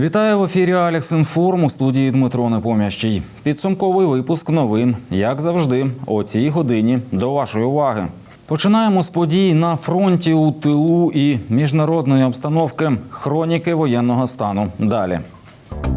Вітаю в ефірі Алекс Інформ у студії Дмитро Непомящий. Підсумковий випуск новин, як завжди, о цій годині. До вашої уваги. Починаємо з подій на фронті у тилу і міжнародної обстановки хроніки воєнного стану. Далі.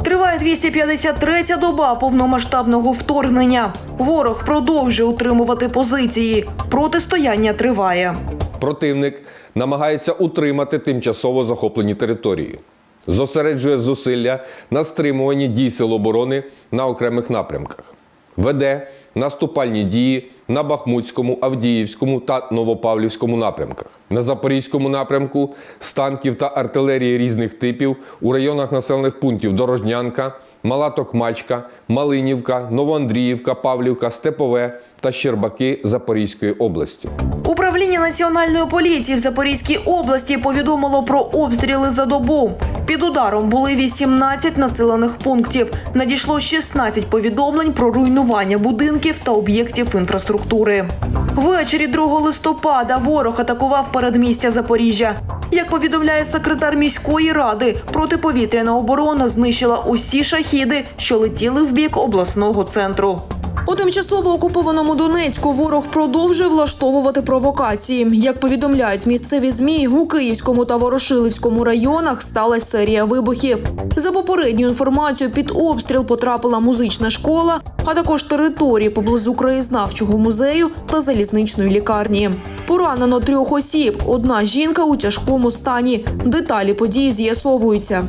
Триває 253-я доба повномасштабного вторгнення. Ворог продовжує утримувати позиції. Протистояння триває. Противник намагається утримати тимчасово захоплені території, зосереджує зусилля на стримуванні дій сил оборони на окремих напрямках, веде наступальні дії на Бахмутському, Авдіївському та Новопавлівському напрямках, на Запорізькому напрямку з танків та артилерії різних типів у районах населених пунктів Дорожнянка, Мала Токмачка, Малинівка, Новоандріївка, Павлівка, Степове та Щербаки Запорізької області. Управління національної поліції в Запорізькій області повідомило про обстріли за добу. Під ударом були 18 населених пунктів. Надійшло 16 повідомлень про руйнування будинків та об'єктів інфраструктури. Ввечері 2 листопада ворог атакував передмістя Запоріжжя. Як повідомляє секретар міської ради, протиповітряна оборона знищила усі шахіди, що летіли в бік обласного центру. У тимчасово окупованому Донецьку ворог продовжує влаштовувати провокації. Як повідомляють місцеві змі, у Київському та Ворошилівському районах сталася серія вибухів. За попередню інформацію, під обстріл потрапила музична школа, а також території поблизу краєзнавчого музею та залізничної лікарні. Поранено трьох осіб. Одна жінка у тяжкому стані. Деталі події з'ясовуються.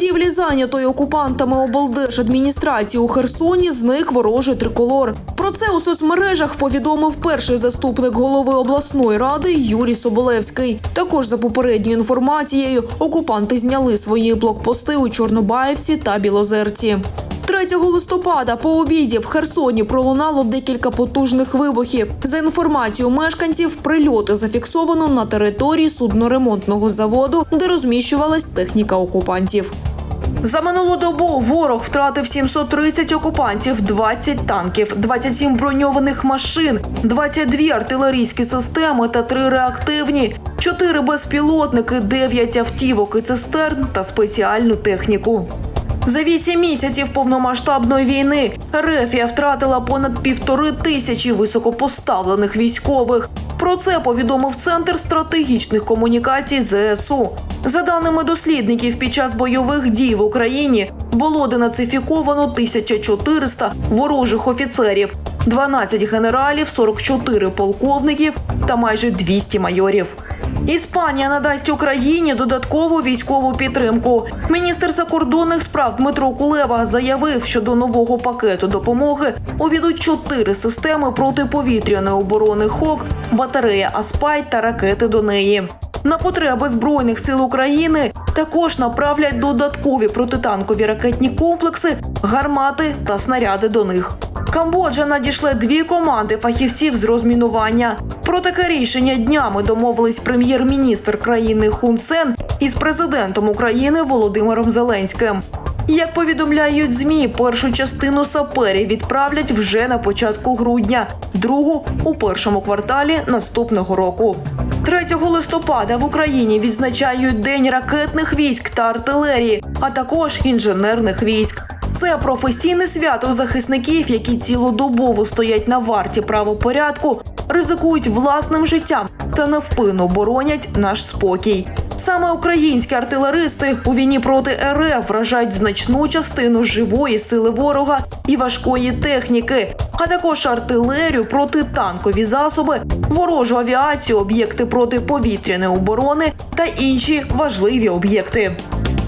Будівлі зайнятої окупантами облдержадміністрації у Херсоні зник ворожий триколор. Про це у соцмережах повідомив перший заступник голови обласної ради Юрій Соболевський. Також за попередньою інформацією, окупанти зняли свої блокпости у Чорнобаївці та Білозерці. 3 листопада по обіді в Херсоні пролунало декілька потужних вибухів. За інформацією мешканців, прильоти зафіксовано на території судноремонтного заводу, де розміщувалась техніка окупантів. За минулу добу ворог втратив 730 окупантів, 20 танків, 27 броньованих машин, 22 артилерійські системи та 3 реактивні, 4 безпілотники, 9 автівок і цистерн та спеціальну техніку. За вісім місяців повномасштабної війни Рефія втратила понад півтори тисячі високопоставлених військових. Про це повідомив Центр стратегічних комунікацій ЗСУ. За даними дослідників, під час бойових дій в Україні було денацифіковано 1400 ворожих офіцерів, 12 генералів, 44 полковників та майже 200 майорів. Іспанія надасть Україні додаткову військову підтримку. Міністр закордонних справ Дмитро Кулеба заявив, що до нового пакету допомоги увійдуть чотири системи протиповітряної оборони ХОК, батарея Аспайт та ракети до неї. На потреби збройних сил України також направлять додаткові протитанкові ракетні комплекси, гармати та снаряди до них. Камбоджа надійшли дві команди фахівців з розмінування. Про таке рішення днями домовились прем'єр-міністр країни Хун Сен із президентом України Володимиром Зеленським. Як повідомляють змі, першу частину саперів відправлять вже на початку грудня, другу у першому кварталі наступного року. 3 листопада в Україні відзначають День ракетних військ та артилерії, а також інженерних військ. Це професійне свято захисників, які цілодобово стоять на варті правопорядку, ризикують власним життям та невпинно боронять наш спокій. Саме українські артилеристи у війні проти РФ вражають значну частину живої сили ворога і важкої техніки, а також артилерію, протитанкові засоби, ворожу авіацію, об'єкти протиповітряної оборони та інші важливі об'єкти.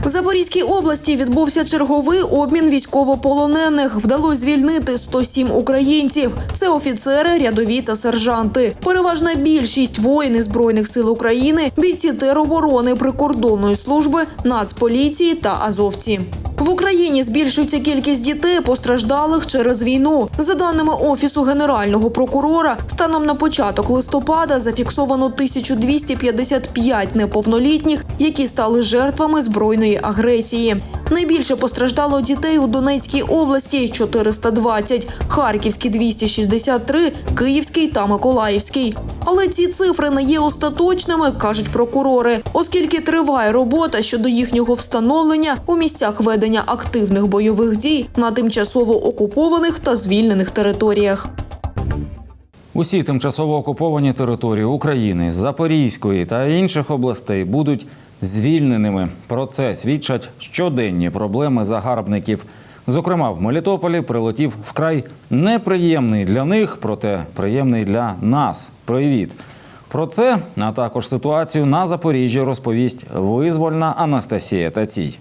В Запорізькій області відбувся черговий обмін військовополонених. Вдалося звільнити 107 українців. Це офіцери, рядові та сержанти. Переважна більшість воїни збройних сил України, бійці тероборони прикордонної служби, нацполіції та азовці. В Україні збільшується кількість дітей, постраждалих через війну. За даними офісу генерального прокурора, станом на початок листопада зафіксовано 1255 неповнолітніх, які стали жертвами збройної агресії. Найбільше постраждало дітей у Донецькій області 420, Харківській 263, Київській та Миколаївській. Але ці цифри не є остаточними, кажуть прокурори, оскільки триває робота щодо їхнього встановлення у місцях ведення активних бойових дій на тимчасово окупованих та звільнених територіях. Усі тимчасово окуповані території України, Запорізької та інших областей будуть звільненими. Про це свідчать щоденні проблеми загарбників. Зокрема, в Мелітополі прилетів вкрай неприємний для них, проте приємний для нас. Привіт. Про це, а також ситуацію на Запоріжжі розповість визвольна Анастасія Тацій.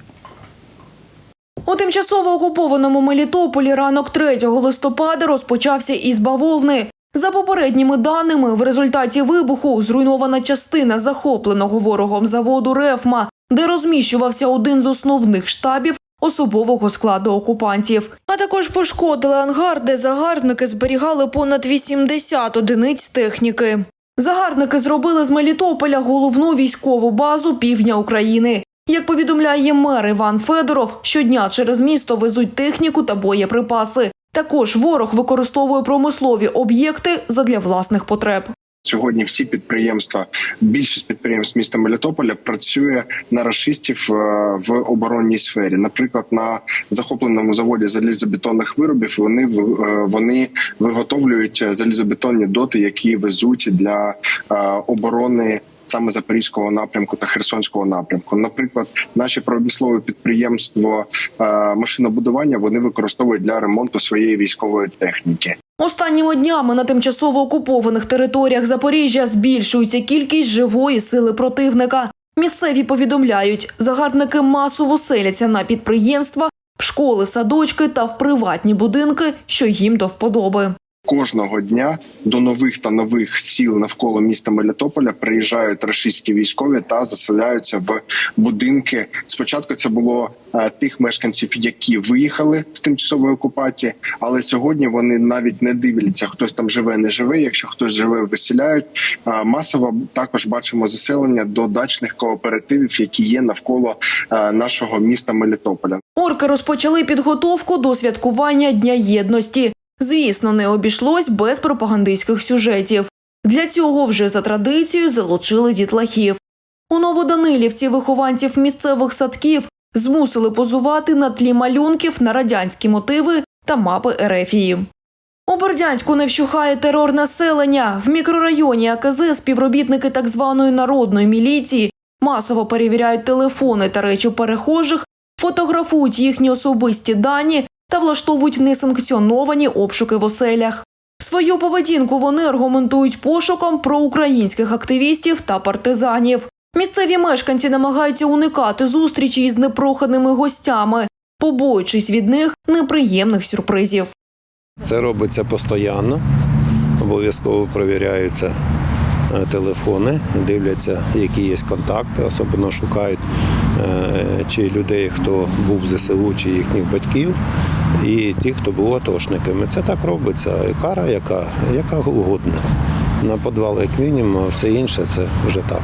У тимчасово окупованому Мелітополі ранок 3 листопада розпочався із бавовни. За попередніми даними, в результаті вибуху зруйнована частина захопленого ворогом заводу Рефма, де розміщувався один з основних штабів особового складу окупантів. А також пошкодили ангар, де загарбники зберігали понад 80 одиниць техніки. Загарбники зробили з Мелітополя головну військову базу півдня України. Як повідомляє мер Іван Федоров, щодня через місто везуть техніку та боєприпаси. Також ворог використовує промислові об'єкти задля власних потреб. Сьогодні всі підприємства, більшість підприємств міста Мелітополя працює на рашистів е, в оборонній сфері. Наприклад, на захопленому заводі залізобетонних виробів вони е, вони виготовлюють залізобетонні доти, які везуть для е, оборони. Саме запорізького напрямку та херсонського напрямку, наприклад, наші промислове підприємство е, машинобудування вони використовують для ремонту своєї військової техніки. Останніми днями на тимчасово окупованих територіях Запоріжжя збільшується кількість живої сили противника. Місцеві повідомляють, загарбники масово селяться на підприємства, в школи, садочки та в приватні будинки, що їм до вподоби. Кожного дня до нових та нових сіл навколо міста Мелітополя приїжджають рашистські військові та заселяються в будинки. Спочатку це було е, тих мешканців, які виїхали з тимчасової окупації, але сьогодні вони навіть не дивляться, хтось там живе, не живе. Якщо хтось живе, виселяють. Масово також бачимо заселення до дачних кооперативів, які є навколо е, нашого міста Мелітополя. Орки розпочали підготовку до святкування Дня єдності. Звісно, не обійшлось без пропагандистських сюжетів. Для цього вже за традицією залучили дітлахів. У Новоданилівці вихованців місцевих садків змусили позувати на тлі малюнків на радянські мотиви та мапи Ерефії. У Бердянську не вщухає терор населення. В мікрорайоні АКЗ співробітники так званої народної міліції масово перевіряють телефони та речі перехожих, фотографують їхні особисті дані та влаштовують несанкціоновані обшуки в оселях. Свою поведінку вони аргументують пошуком проукраїнських активістів та партизанів. Місцеві мешканці намагаються уникати зустрічі із непроханими гостями, побоюючись від них неприємних сюрпризів. Це робиться постійно. Обов'язково перевіряються телефони, дивляться, які є контакти, особливо шукають е, чи людей, хто був в ЗСУ, чи їхніх батьків, і ті, хто був атошниками. Це так робиться. Кара, яка, яка угодна. На підвал, як мінімум, все інше це вже так.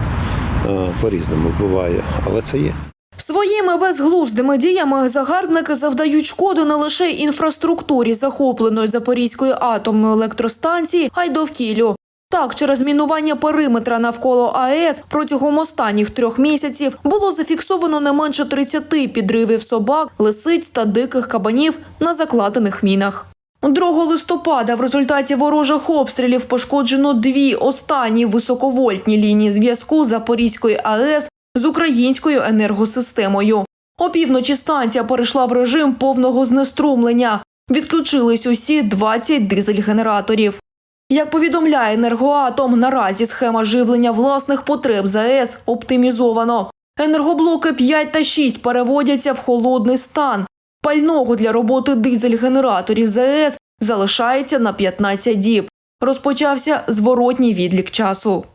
е, По-різному буває, але це є. Своїми безглуздими діями загарбники завдають шкоду не лише інфраструктурі захопленої Запорізької атомної електростанції, а й довкіллю. Так, через мінування периметра навколо АЕС протягом останніх трьох місяців було зафіксовано не менше 30 підривів собак, лисиць та диких кабанів на закладених мінах. 2 листопада в результаті ворожих обстрілів пошкоджено дві останні високовольтні лінії зв'язку Запорізької АЕС з українською енергосистемою. Опівночі станція перейшла в режим повного знеструмлення. Відключились усі 20 дизель-генераторів. Як повідомляє енергоатом, наразі схема живлення власних потреб ЗАЕС оптимізовано. Енергоблоки 5 та 6 переводяться в холодний стан. Пального для роботи дизель-генераторів ЗАЕС залишається на 15 діб. Розпочався зворотній відлік часу.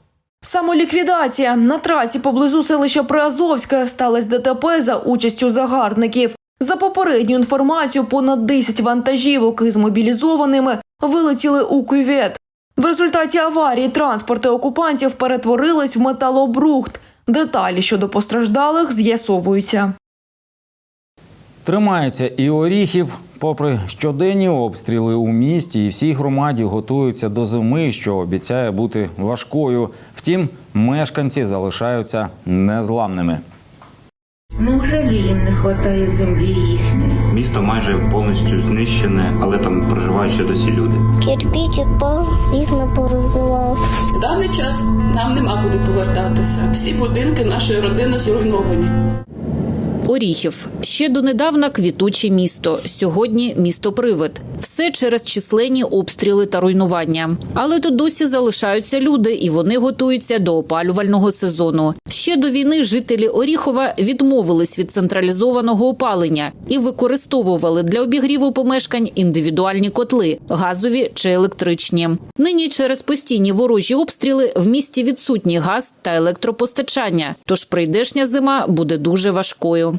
Самоліквідація на трасі поблизу селища Приазовське сталося ДТП за участю загарбників. За попередню інформацію, понад 10 вантажівок із мобілізованими вилетіли у кювет. В результаті аварії транспорти окупантів перетворились в металобрухт. Деталі щодо постраждалих з'ясовуються. Тримається і Оріхів. Попри щоденні обстріли у місті, і всій громаді готуються до зими, що обіцяє бути важкою. Втім, мешканці залишаються незламними. Неужели їм не вистачає землі? Місто майже повністю знищене, але там проживають ще досі люди. Кирпіч по вікна порозбивав. В даний час нам нема куди повертатися. Всі будинки нашої родини зруйновані. Оріхів ще донедавна квітуче місто. Сьогодні місто Привид. Все через численні обстріли та руйнування. Але тут досі залишаються люди, і вони готуються до опалювального сезону. Ще до війни жителі Оріхова відмовились від централізованого опалення і використовували для обігріву помешкань індивідуальні котли газові чи електричні. Нині через постійні ворожі обстріли в місті відсутній газ та електропостачання. Тож прийдешня зима буде дуже важкою.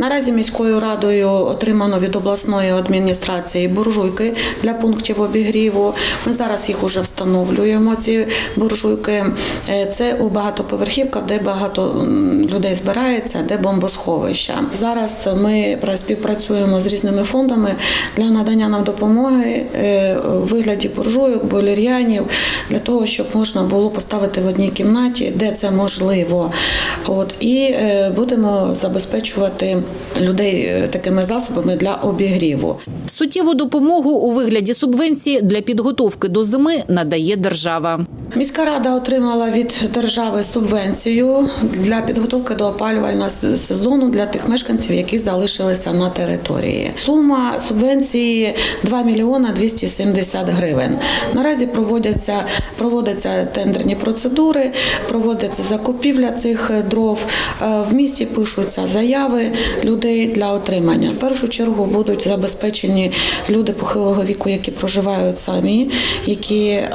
Наразі міською радою отримано від обласної адміністрації буржуйки для пунктів обігріву. Ми зараз їх уже встановлюємо. Ці буржуйки Е, це у багатоповерхівках, де багато людей збирається, де бомбосховища. Зараз ми пра- співпрацюємо з різними фондами для надання нам допомоги е, у вигляді буржуйок, бойлер'янів, для того, щоб можна було поставити в одній кімнаті, де це можливо. От і е, будемо забезпечувати людей е, такими засобами для обігріву. Суттєву допомогу у вигляді субвенції для підготовки до зими надає держава. Міська рада отримала від держави субвенцію для підготовки до опалювального сезону для тих мешканців, які залишилися на території. Сума субвенції 2 мільйона 270 гривень. Наразі проводяться проводяться тендерні процедури, проводиться закупівля цих дров. Е, В місті пишуться заяви людей для отримання. В першу чергу будуть забезпечені люди похилого віку, які проживають самі, які е,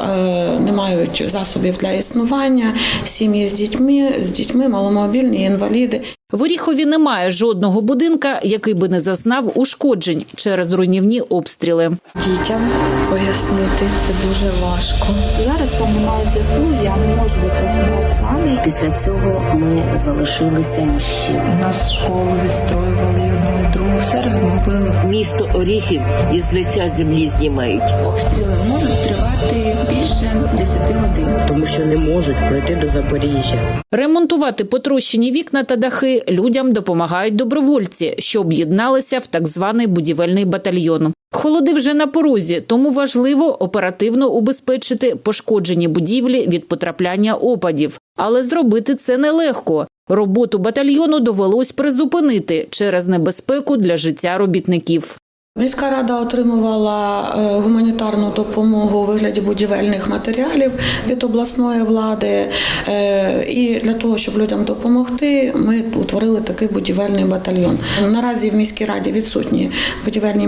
не мають засобів для існування, сім'ї з дітьми, з дітьми, маломобільні, інваліди. В Оріхові немає жодного будинка, який би не зазнав ушкоджень через руйнівні обстріли. Дітям пояснити це дуже важко. Зараз там немає зв'язку, я не можу зателефонувати мамі. Після цього ми залишилися ні з чим. У нас школу відстроювали і одну і другу, все розбомбили. Місто Оріхів із лиця землі знімають, Обстріли можуть тривати більше 10 годин. тому що не можуть пройти до Запоріжжя. Ремонтувати потрощені вікна та дахи людям допомагають добровольці, що об'єдналися в так званий будівельний батальйон. Холоди вже на порозі, тому важливо оперативно убезпечити пошкоджені будівлі від потрапляння опадів. Але зробити це нелегко. Роботу батальйону довелось призупинити через небезпеку для життя робітників. Міська рада отримувала е, гуманітарну допомогу у вигляді будівельних матеріалів від обласної влади. Е, І для того, щоб людям допомогти, ми утворили такий будівельний батальйон. Наразі в міській раді відсутні будівельні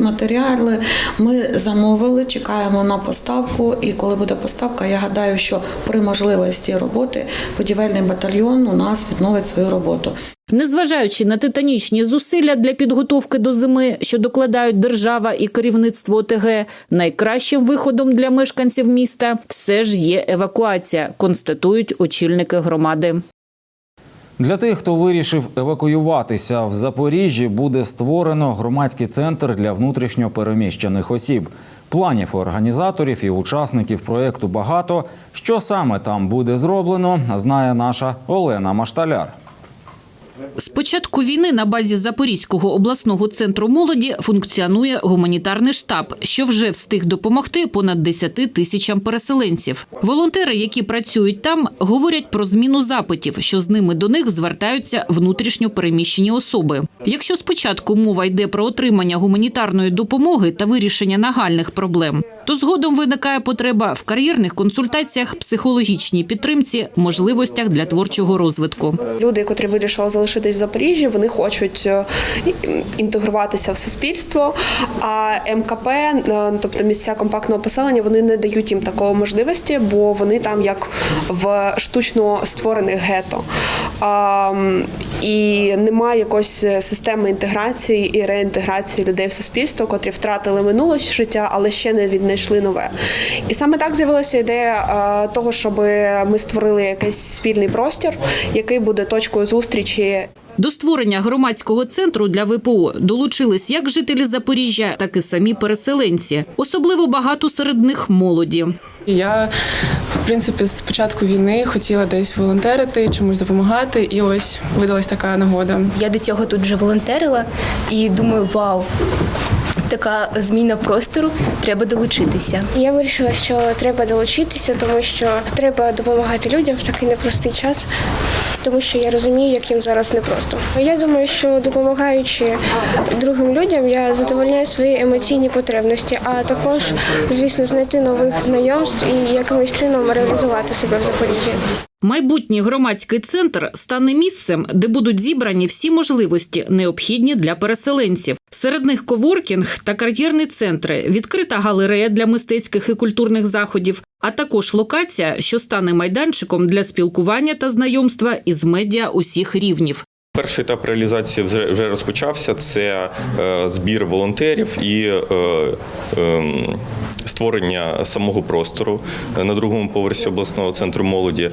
матеріали. Ми замовили, чекаємо на поставку. І коли буде поставка, я гадаю, що при можливості роботи будівельний батальйон у нас відновить свою роботу. Незважаючи на титанічні зусилля для підготовки до зими, що докладають держава і керівництво ОТГ, найкращим виходом для мешканців міста все ж є евакуація, констатують очільники громади. Для тих, хто вирішив евакуюватися в Запоріжжі, буде створено громадський центр для внутрішньо переміщених осіб. Планів організаторів і учасників проєкту багато. Що саме там буде зроблено, знає наша Олена Машталяр. З початку війни на базі Запорізького обласного центру молоді функціонує гуманітарний штаб, що вже встиг допомогти понад 10 тисячам переселенців. Волонтери, які працюють там, говорять про зміну запитів, що з ними до них звертаються внутрішньо переміщені особи. Якщо спочатку мова йде про отримання гуманітарної допомоги та вирішення нагальних проблем, то згодом виникає потреба в кар'єрних консультаціях, психологічній підтримці, можливостях для творчого розвитку. Люди, котрі вирішили залишитись в Запоріжжі, Запоріжжі, вони хочуть е, інтегруватися в суспільство. А МКП, е, тобто місця компактного поселення, вони не дають їм такої можливості, бо вони там як в штучно створених гетто. І немає якоїсь системи інтеграції і реінтеграції людей в суспільство, котрі втратили минуле життя, але ще не віднайшли нове. І саме так з'явилася ідея е, того, щоб ми створили якийсь спільний простір, який буде точкою зустрічі До створення громадського центру для ВПО долучились як жителі Запоріжжя, так і самі переселенці. Особливо багато серед них молоді. Я, в принципі, з початку війни хотіла десь волонтерити, чомусь допомагати, і ось видалась така нагода. Я до цього тут вже волонтерила і думаю, вау. Така зміна простору, треба долучитися. Я вирішила, що треба долучитися, тому що треба допомагати людям в такий непростий час, тому що я розумію, як їм зараз непросто. Я думаю, що допомагаючи другим людям, я задовольняю свої емоційні потребності, а також, звісно, знайти нових знайомств і якимось чином реалізувати себе в Запоріжжі. Майбутній громадський центр стане місцем, де будуть зібрані всі можливості, необхідні для переселенців. Серед них коворкінг та кар'єрні центри, відкрита галерея для мистецьких і культурних заходів, а також локація, що стане майданчиком для спілкування та знайомства із медіа усіх рівнів. Перший етап реалізації вже розпочався. Це е, збір волонтерів і е, е, створення самого простору на другому поверсі обласного центру молоді.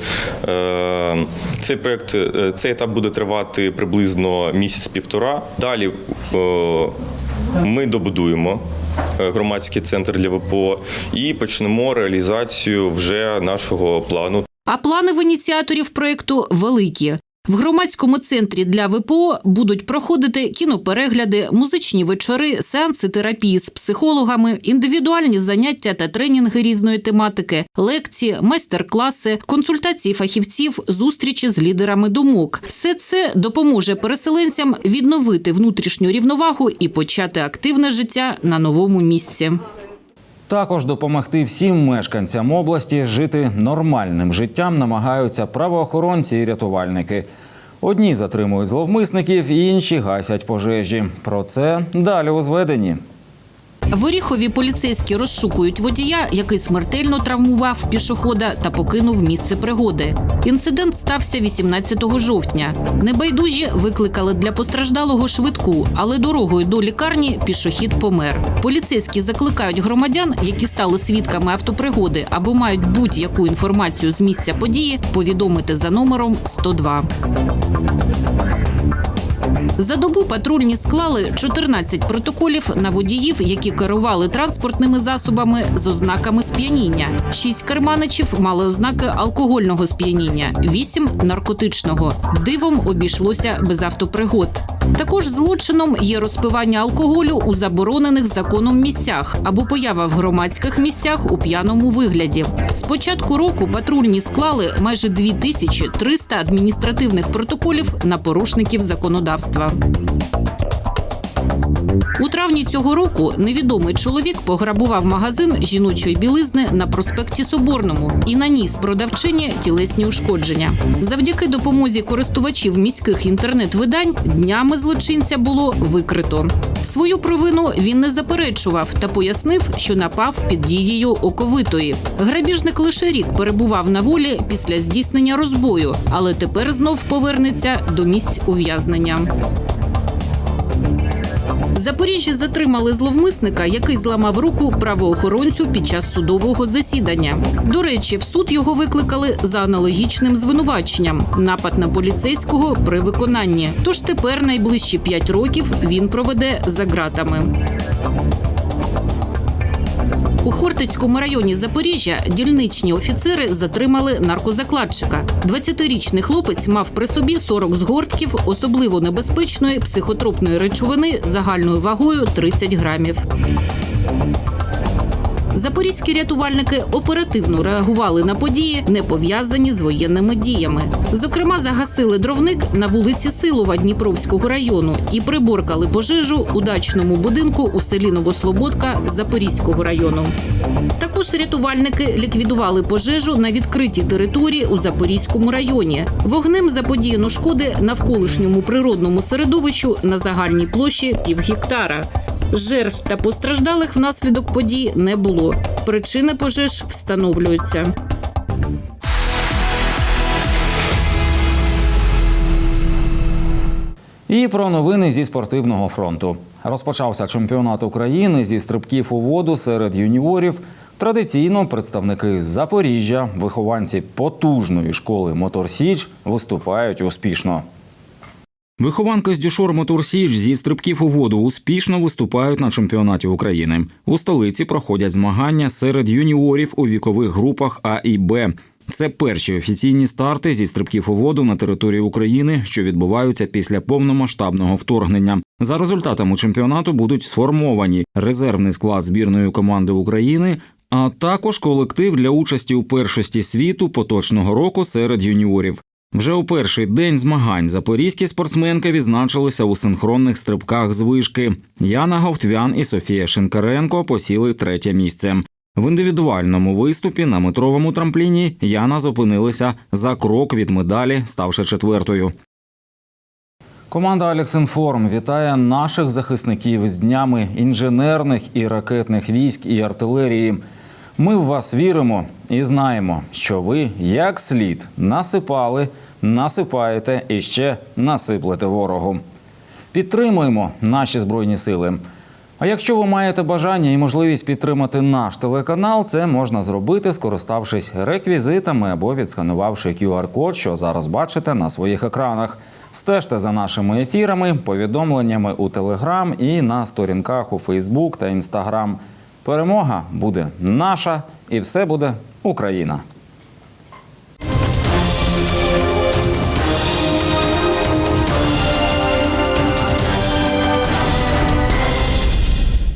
Е, цей проект е, цей етап буде тривати приблизно місяць-півтора. Далі е, ми добудуємо. е, Громадський центр для ВПО і почнемо реалізацію вже нашого плану. А плани в ініціаторів проєкту великі. В громадському центрі для ВПО будуть проходити кіноперегляди, музичні вечори, сеанси терапії з психологами, індивідуальні заняття та тренінги різної тематики, лекції, майстер-класи, консультації фахівців, зустрічі з лідерами думок. Все це допоможе переселенцям відновити внутрішню рівновагу і почати активне життя на новому місці. Також допомогти всім мешканцям області жити нормальним життям намагаються правоохоронці і рятувальники. Одні затримують зловмисників, інші гасять пожежі. Про це далі у зведенні. В Оріхові поліцейські розшукують водія, який смертельно травмував пішохода та покинув місце пригоди. Інцидент стався 18 жовтня. Небайдужі викликали для постраждалого швидку, але дорогою до лікарні пішохід помер. Поліцейські закликають громадян, які стали свідками автопригоди або мають будь-яку інформацію з місця події, повідомити за номером 102. За добу патрульні склали 14 протоколів на водіїв, які керували транспортними засобами з ознаками сп'яніння. Шість керманичів мали ознаки алкогольного сп'яніння, вісім наркотичного. Дивом обійшлося без автопригод. Також злочином є розпивання алкоголю у заборонених законом місцях або поява в громадських місцях у п'яному вигляді. З початку року патрульні склали майже 2300 адміністративних протоколів на порушників законодавства. У травні цього року невідомий чоловік пограбував магазин жіночої білизни на проспекті Соборному і наніс продавчині тілесні ушкодження. Завдяки допомозі користувачів міських інтернет-видань днями злочинця було викрито. Свою провину він не заперечував та пояснив, що напав під дією оковитої. Грабіжник лише рік перебував на волі після здійснення розбою, але тепер знов повернеться до місць ув'язнення. Запоріжжі затримали зловмисника, який зламав руку правоохоронцю під час судового засідання. До речі, в суд його викликали за аналогічним звинуваченням напад на поліцейського при виконанні. Тож тепер найближчі п'ять років він проведе за ґратами. У Хортицькому районі Запоріжжя дільничні офіцери затримали наркозакладчика. 20-річний хлопець мав при собі 40 згортків особливо небезпечної психотропної речовини загальною вагою 30 грамів. Запорізькі рятувальники оперативно реагували на події, не пов'язані з воєнними діями. Зокрема, загасили дровник на вулиці Силова Дніпровського району і приборкали пожежу у дачному будинку у селі Новослободка Запорізького району. Також рятувальники ліквідували пожежу на відкритій території у Запорізькому районі. Вогнем заподіяно шкоди навколишньому природному середовищу на загальній площі півгектара. Жертв та постраждалих внаслідок подій не було. Причини пожеж встановлюються. І про новини зі спортивного фронту. Розпочався чемпіонат України зі стрибків у воду серед юніорів. Традиційно представники Запоріжжя, вихованці потужної школи Мотор Січ, виступають успішно. Вихованки з Дюшор Мотор Січ зі стрибків у воду успішно виступають на чемпіонаті України. У столиці проходять змагання серед юніорів у вікових групах А і Б. Це перші офіційні старти зі стрибків у воду на території України, що відбуваються після повномасштабного вторгнення. За результатами чемпіонату будуть сформовані резервний склад збірної команди України, а також колектив для участі у першості світу поточного року серед юніорів. Вже у перший день змагань запорізькі спортсменки відзначилися у синхронних стрибках з вишки. Яна Говтвян і Софія Шинкаренко посіли третє місце. В індивідуальному виступі на метровому трампліні Яна зупинилася за крок від медалі, ставши четвертою. Команда Алексінформ вітає наших захисників з днями інженерних і ракетних військ і артилерії. Ми в вас віримо і знаємо, що ви як слід насипали, насипаєте і ще насиплете ворогу. Підтримуємо наші збройні сили. А якщо ви маєте бажання і можливість підтримати наш телеканал, це можна зробити, скориставшись реквізитами або відсканувавши QR-код, що зараз бачите на своїх екранах. Стежте за нашими ефірами, повідомленнями у Телеграм і на сторінках у Фейсбук та Інстаграм. Перемога буде наша, і все буде Україна.